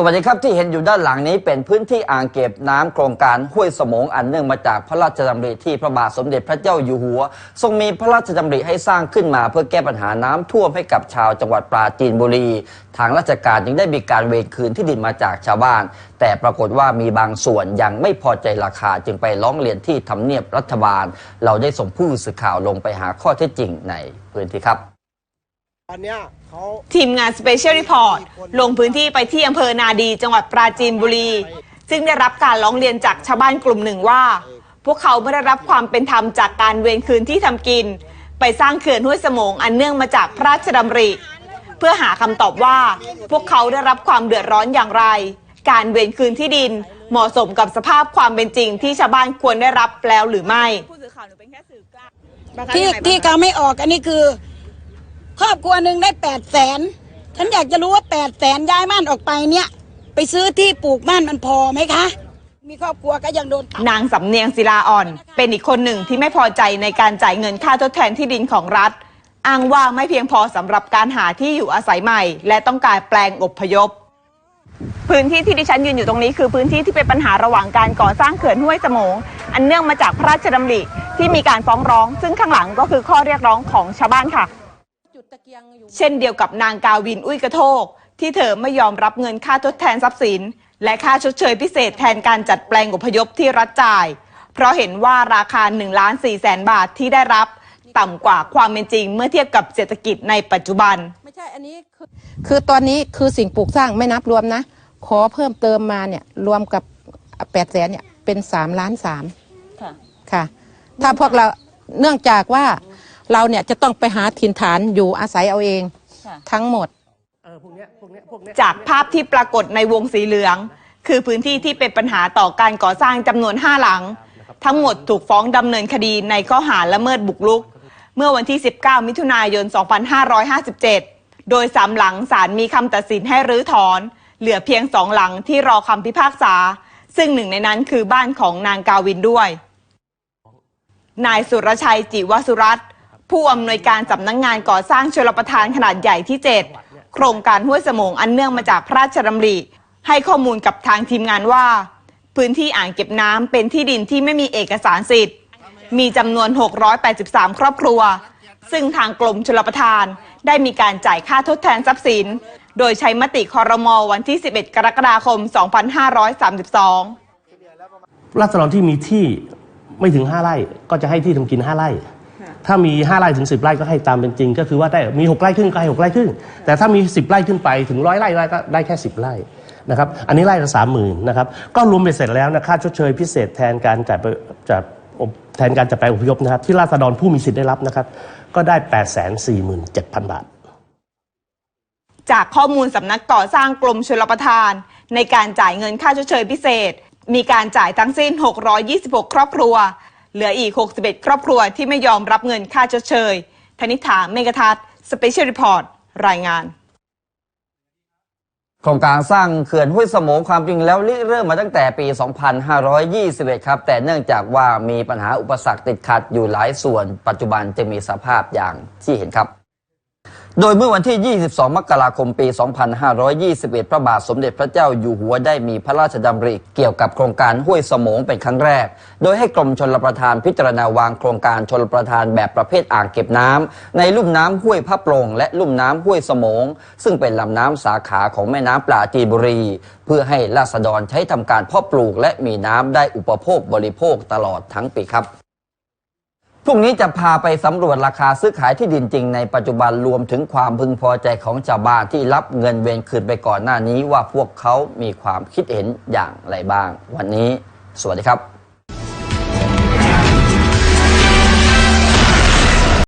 สวัสดีครับที่เห็นอยู่ด้านหลังนี้เป็นพื้นที่อ่างเก็บน้ำโครงการห้วยสมงอันเนื่องมาจากพระราชดำริที่พระบาทสมเด็จพระเจ้าอยู่หัว ทรงมีพระราชดำริให้สร้างขึ้นมาเพื่อแก้ปัญหาน้ำท่วมให้กับชาวจังหวัดปราจีนบุรี ทางราชการยังได้มีการเวรคืนที่ดินมาจากชาวบ้าน แต่ปรากฏว่ามีบางส่วนยังไม่พอใจราคาจึงไปร้องเรียนที่ทำเนียบรัฐบาล เราได้ส่งผู้สื่อข่าวลงไปหาข้อเท็จจริงในพื้นที่ครับ ตอนเนี้ยเขาทีมงาน Special Report ลงพื้นที่ไปที่อำเภอนาดีจังหวัดปราจีนบุรี ซึ่งได้รับการร้องเรียนจากชาวบ้านกลุ่มหนึ่งว่า พวกเขาไม่ได้รับความเป็นธรรมจากการเวรคืนที่ทำกิน ไปสร้างเขื่อนห้วยสมงอันเนื่องมาจากพระราชดำริ เพื่อหาคำตอบว่า พวกเขาได้รับความเดือดร้อนอย่างไร การเวรคืนที่ดินเหมาะสมกับสภาพความเป็นจริงที่ชาวบ้านควรได้รับแล้วหรือไม่ที่ที่เขาไม่ออกอันนี้คือ ครอบครัวหนึ่งได้แปดแสนฉันอยากจะรู้ว่าแปดแสนย้ายบ้านออกไปเนี่ย ไปซื้อที่ปลูกบ้านมันพอไหมคะ มีครอบครัวก็ยังโดนตัดนางสำเนียงศิลาอ่อน เป็นอีกคนหนึ่งที่ไม่พอใจในการจ่ายเงินค่าทดแทนที่ดินของรัฐ อ้างว่าไม่เพียงพอสำหรับการหาที่อยู่อาศัยใหม่ และต้องการแปลงอบพยพ พื้นที่ที่ดิฉันยืนอยู่ตรงนี้คือพื้นที่ที่เป็นปัญหาระหว่างการก่อสร้างเขื่อนห้วยสมงอันเนื่องมาจากพระราชดำริที่มีการฟ้องร้อง ซึ่งข้างหลังก็คือข้อเรียกร้องของชาวบ้านค่ะ เช่นเดียวกับนางกาวินอุ้ยกระโทก ที่เธอไม่ยอมรับเงินค่าทดแทนทรัพย์สิน และค่าชดเชยพิเศษแทนการจัดแปลงอพยพที่รัฐจ่าย เพราะเห็นว่าราคา1ล้าน4แสนบาทที่ได้รับ ต่ำกว่าความเป็นจริงเมื่อเทียบกับเศรษฐกิจในปัจจุบัน ไม่ใช่อันนี้คือคือตอนนี้คือสิ่งปลูกสร้างไม่นับรวมนะ ขอเพิ่มเติมมาเนี่ยรวมกับแปดแสนเนี่ยเป็นสามล้านสามค่ะ ถ้าพวกเราเนื่องจากว่า เราเนี่ยจะต้องไปหาถิ่นฐานอยู่อาศัยเอาเองทั้งหมด จากภาพที่ปรากฏในวงสีเหลือง คือพื้นที่ที่เป็นปัญหาต่อการก่อสร้างจำนวน 5 หลัง ทั้งหมดถูกฟ้องดำเนินคดีในข้อหาละเมิดบุกรุก เมื่อวันที่ 19 มิถุนายน 2557 โดยสามหลังศาลมีคำตัดสินให้รื้อถอน เหลือเพียงสองหลังที่รอคำพิพากษา ซึ่งหนึ่งในนั้นคือบ้านของนางกาวินด้วย นายสุรชัยจิวสุรัตน์ ผู้อำนวยการสำนักงงานก่อสร้างชลประทานขนาดใหญ่ที่ 7 โครงการห้วยสมงอันเนื่องมาจากพระราชดำริ ให้ข้อมูลกับทางทีมงานว่า พื้นที่อ่างเก็บน้ำเป็นที่ดินที่ไม่มีเอกสารสิทธิ์ มีจำนวน 683 ครอบครัว ซึ่งทางกรมชลประทานได้มีการจ่ายค่าทดแทนทรัพย์สิน โดยใช้มติคอรมอวันที่ 11 กรกฎาคม 2532ราษฎรที่มีที่ไม่ถึง 5 ไร่ก็จะให้ที่ทำกิน 5 ไร่ ถ้ามี 5ไร่ถึง 10 ไร่ก็ให้ตามเป็นจริง ก็คือว่าได้มี 6 ไร่ครึ่งก็ให้6ไร่ครึ่งแต่ถ้ามี 10 ไร่ขึ้นไปถึงร้อยไร่ก็ได้แค่ 10 ไร่นะครับอันนี้ไร่ละสามหมื่นนะครับก็รวมไปเสร็จแล้วนะค่าชดเชยพิเศษแทนการจัดจัดแทนการจัดแปลงอพยพนะครับที่ราษฎรผู้มีสิทธิ์ได้รับนะครับก็ได้ 8 4 7 0 0 0 บาท จากข้อมูลสำนักก่อสร้างกรมชลประทาน ในการจ่ายเงินค่าชดเชยพิเศษ มีการจ่ายทั้งสิ้น 626 ครอบครัว เหลืออีก 61 ครอบครัวที่ไม่ยอมรับเงินค่าชดเชย ธนิษฐาเมกทัศสเปเชียลรีพอร์ต รายงานโครงการสร้างเขื่อนห้วยสมงความจริงแล้วเริ่มมาตั้งแต่ปี 2521 ครับ แต่เนื่องจากว่ามีปัญหาอุปสรรคติดขัดอยู่หลายส่วน ปัจจุบันจะมีสภาพอย่างที่เห็นครับ โดยเมื่อวันที่ 22 มกราคม ปี 2521 พระบาทสมเด็จพระเจ้าอยู่หัวได้มีพระราชดำริเกี่ยวกับโครงการห้วยสมงเป็นครั้งแรก โดยให้กรมชลประทานพิจารณาวางโครงการชลประทานแบบประเภทอ่างเก็บน้ำในลุ่มน้ำห้วยพระโปรงและลุ่มน้ำห้วยสมง ซึ่งเป็นลำน้ำสาขาของแม่น้ำปลาจีนบุรี เพื่อให้ราษฎรใช้ทำการเพาะปลูกและมีน้ำได้อุปโภคบริโภคตลอดทั้งปีครับ พรุ่งนี้จะพาไปสำรวจราคาซื้อขายที่ดินจริงในปัจจุบันรวมถึงความพึงพอใจของชาวบ้านที่รับเงินเวรคืนไปก่อนหน้านี้ว่าพวกเขามีความคิดเห็นอย่างไรบ้าง วันนี้ สวัสดีครับ